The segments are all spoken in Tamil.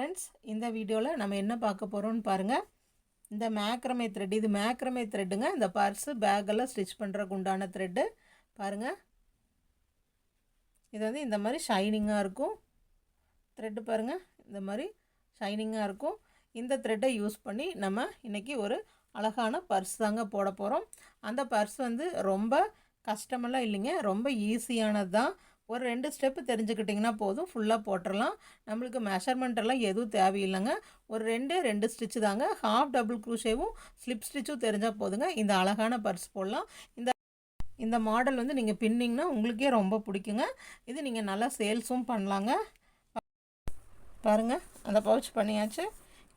ஃப்ரெண்ட்ஸ் இந்த வீடியோவில் நம்ம என்ன பார்க்க போகிறோம்னு பாருங்கள் இந்த மேக்ரமே த்ரெட் இது மேக்ரமே த்ரெட்டுங்க இந்த பர்ஸு பேக்கெல்லாம் ஸ்டிச் பண்ணுறக்கு உண்டான த்ரெட்டு பாருங்கள் இது வந்து இந்த மாதிரி ஷைனிங்காக இருக்கும். த்ரெட்டு பாருங்கள் இந்த மாதிரி ஷைனிங்காக இருக்கும். இந்த த்ரெட்டை யூஸ் பண்ணி நம்ம இன்றைக்கி ஒரு அழகான பர்ஸ் தாங்க போட போகிறோம் அந்த பர்ஸ் வந்து ரொம்ப கஷ்டமெல்லாம் இல்லைங்க. ரொம்ப ஈஸியானது தான் ஒரு ரெண்டு ஸ்டெப்பு தெரிஞ்சுக்கிட்டிங்கன்னா போதும். ஃபுல்லாக போட்டுடலாம் நம்மளுக்கு மெஷர்மெண்ட்டெல்லாம் எதுவும் தேவையில்லைங்க. ஒரு ரெண்டு ரெண்டு ஸ்டிச்சு தாங்க. ஹாஃப் டபுள் க்ரூஷேவும் ஸ்லிப் ஸ்டிச்சும் தெரிஞ்சால் போதுங்க. இந்த அழகான பர்ஸ் போடலாம். இந்த இந்த மாடல் வந்து நீங்கள் பின்னிங்கன்னா உங்களுக்கே ரொம்ப பிடிக்குங்க. இது நீங்கள் நல்லா சேல்ஸும் பண்ணலாங்க. பாருங்கள் அந்த பவுச் பண்ணியாச்சு.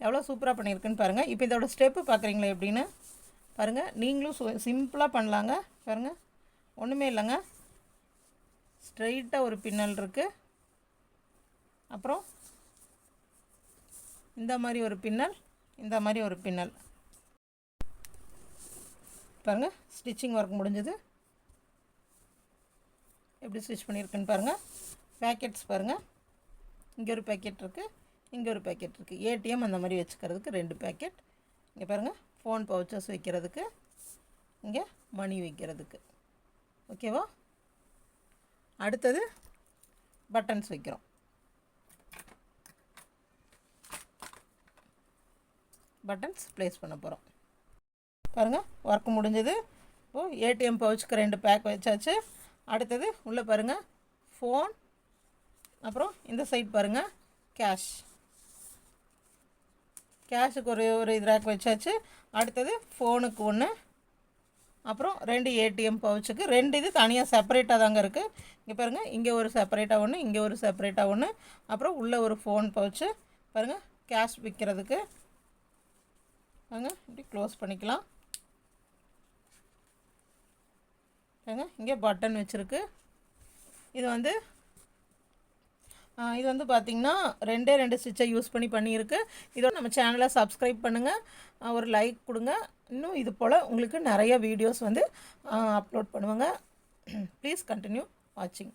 எவ்வளோ சூப்பராக பண்ணியிருக்குன்னு பாருங்கள் இப்போ இதோட ஸ்டெப்பு பார்க்குறீங்களே எப்படின்னு? பாருங்கள் நீங்களும் சு சிம்பிளாக பண்ணலாங்க. பாருங்கள் ஒன்றுமே இல்லைங்க. ஸ்ட்ரைட்டாக ஒரு பின்னல் இருக்குது அப்புறம் இந்த மாதிரி ஒரு பின்னல் இந்த மாதிரி ஒரு பின்னல். பாருங்கள் ஸ்டிச்சிங் ஒர்க் முடிஞ்சது. எப்படி ஸ்டிச் பண்ணியிருக்குன்னு பாருங்கள் பேக்கெட்ஸ் பாருங்கள் இங்கே ஒரு பேக்கெட் இருக்குது இங்கே ஒரு பேக்கெட் இருக்குது ஏடிஎம் அந்த மாதிரி வச்சுக்கிறதுக்கு ரெண்டு பேக்கெட் இங்கே பாருங்கள் ஃபோன் பவுச்சர்ஸ் வைக்கிறதுக்கு இங்கே மணி வைக்கிறதுக்கு. ஓகேவா அடுத்தது பட்டன்ஸ் வைக்கிறோம். பட்டன்ஸ் ப்ளேஸ் பண்ண போகிறோம் பாருங்கள் ஒர்க் முடிஞ்சது. இப்போது ஏடிஎம் பவுச்சுக்கு ரெண்டு பேக் வச்சாச்சு. அடுத்தது உள்ளே பாருங்கள் ஃபோன் அப்புறம் இந்த சைட் பாருங்கள் கேஷ் கேஷுக்கு ஒரு ஒரு இது ரேக் வச்சாச்சு. அடுத்தது ஃபோனுக்கு ஒன்று அப்புறம் ரெண்டு ஏடிஎம் பவுச்சுக்கு. ரெண்டு இது தனியாக செப்பரேட்டாக தாங்க இருக்குது இங்கே பாருங்கள் இங்கே ஒரு செப்பரேட்டாக ஒன்று இங்கே ஒரு செப்பரேட்டாக ஒன்று அப்புறம் உள்ளே ஒரு ஃபோன் பவுச்சு பாருங்கள் கேஷ் விற்கிறதுக்கு பாருங்க இப்படி க்ளோஸ் பண்ணிக்கலாம். பாருங்க இங்கே பட்டன் வச்சுருக்கு. இது வந்து இது வந்து பார்த்திங்கன்னா ரெண்டே ரெண்டு ஸ்டிச்சை யூஸ் பண்ணி பண்ணியிருக்கு. இதோட நம்ம சேனலை சப்ஸ்கிரைப் பண்ணுங்கள் ஒரு லைக் கொடுங்க. இன்னும் இது போல் உங்களுக்கு நிறைய வீடியோஸ் வந்து அப்லோட் பண்ணுவாங்க. ப்ளீஸ் கண்டினியூ வாட்சிங்